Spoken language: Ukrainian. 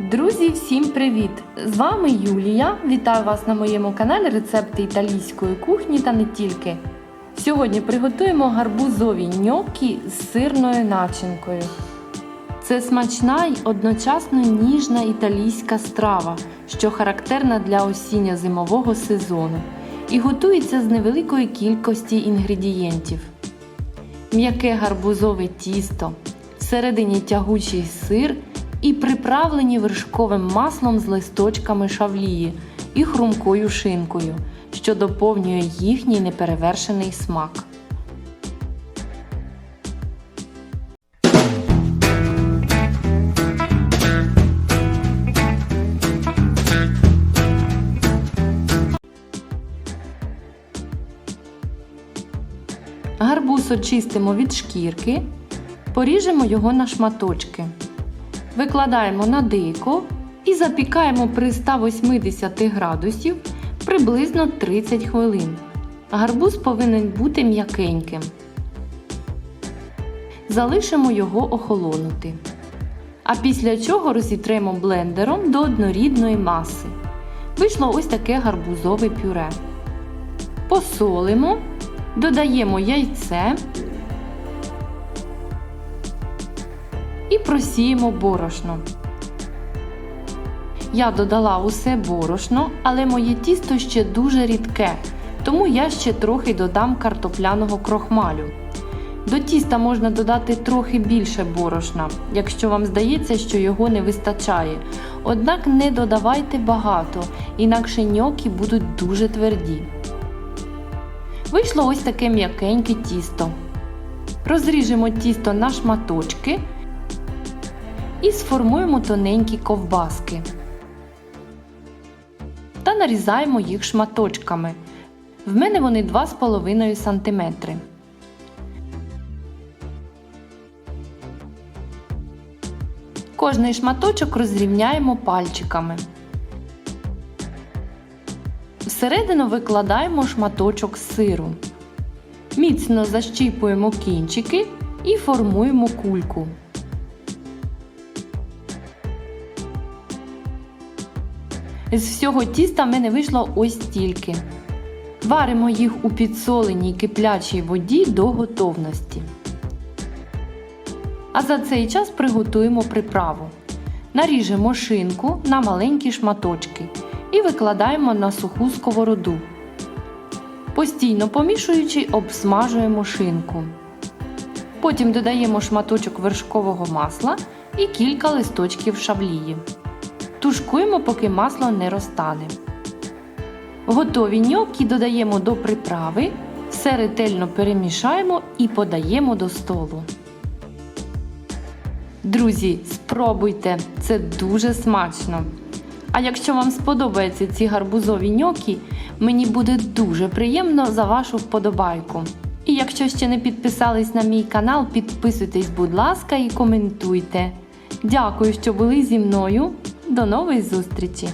Друзі, всім привіт! З вами Юлія. Вітаю вас на моєму каналі Рецепти італійської кухні та не тільки. Сьогодні приготуємо гарбузові ньоккі з сирною начинкою. Це смачна й одночасно ніжна італійська страва, що характерна для осінньо-зимового сезону і готується з невеликої кількості інгредієнтів. М'яке гарбузове тісто, всередині тягучий сир і приправлені вершковим маслом з листочками шавлії і хрумкою шинкою, що доповнює їхній неперевершений смак. Гарбуз очистимо від шкірки, поріжемо його на шматочки. Викладаємо на дико і запікаємо при 180 градусів приблизно 30 хвилин. Гарбуз повинен бути м'якеньким. Залишимо його охолонути. А після чого розітремо блендером до однорідної маси. Вийшло ось таке гарбузове пюре. Посолимо, додаємо яйце і просіємо борошно. Я додала усе борошно, але моє тісто ще дуже рідке, тому я ще трохи додам картопляного крохмалю. До тіста можна додати трохи більше борошна, якщо вам здається, що його не вистачає. Однак не додавайте багато, інакше ньокі будуть дуже тверді. Вийшло ось таке м'якеньке тісто. Розріжемо тісто на шматочки і сформуємо тоненькі ковбаски. Та нарізаємо їх шматочками. В мене вони 2,5 см. Кожний шматочок розрівняємо пальчиками. Всередину викладаємо шматочок сиру. Міцно защіпуємо кінчики і формуємо кульку. З всього тіста в мене вийшло ось стільки. Варимо їх у підсоленій киплячій воді до готовності. А за цей час приготуємо приправу. Наріжемо шинку на маленькі шматочки і викладаємо на суху сковороду. Постійно помішуючи, обсмажуємо шинку. Потім додаємо шматочок вершкового масла і кілька листочків шавлії. Тушкуємо, поки масло не розтане. Готові ньоккі додаємо до приправи, все ретельно перемішаємо і подаємо до столу. Друзі, спробуйте, це дуже смачно! А якщо вам сподобаються ці гарбузові ньокі, мені буде дуже приємно за вашу вподобайку. І якщо ще не підписались на мій канал, підписуйтесь, будь ласка, і коментуйте. Дякую, що були зі мною. До нової зустрічі!